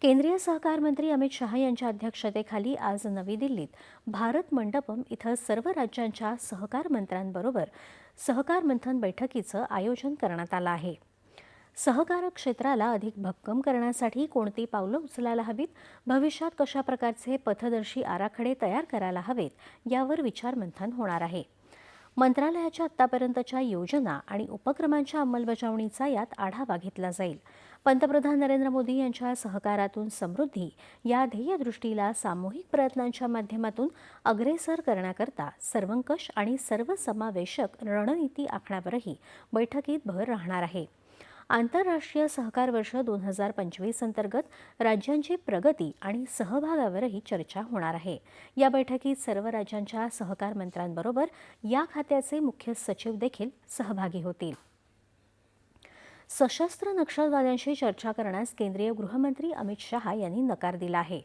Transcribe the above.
केंद्रीय सहकार मंत्री अमित शहा यांच्या अध्यक्षतेखाली आज नवी दिल्लीत भारत मंडपम इथं सर्व राज्यांच्या सहकार मंत्र्यांबरोबर सहकार मंथन बैठकीचं आयोजन करण्यात आलं आहे. सहकार क्षेत्राला अधिक भक्कम करण्यासाठी कोणती पावलं उचलायला हवीत? भविष्यात कशा प्रकारचे पथदर्शी आराखडे तयार करायला हवेत? यावर विचारमंथन होणार आहे. मंत्रालयाच्या आत्तापर्यंतच्या योजना आणि उपक्रमांच्या अंमलबजावणीचा यात आढावा घेतला जाईल. पंतप्रधान नरेंद्र मोदी यांच्या सहकारातून समृद्धी या ध्येयदृष्टीला सामूहिक प्रयत्नांच्या माध्यमातून अग्रेसर करण्याकरता सर्वंकष आणि सर्वसमावेशक रणनीती आखण्यावरही बैठकीत भर राहणार आहे. आंतरराष्ट्रीय सहकार वर्ष दोन हजार पंचवीस अंतर्गत राज्यांची प्रगती आणि सहभागावरही चर्चा होणार आहे. या बैठकीत सर्व राज्यांच्या सहकार मंत्र्यांबरोबर या खात्याचे मुख्य सचिव देखील सहभागी होतील. सशस्त्र नक्षलवाद्यांशी चर्चा करण्यास केंद्रीय गृहमंत्री अमित शहा यांनी नकार दिला आहे.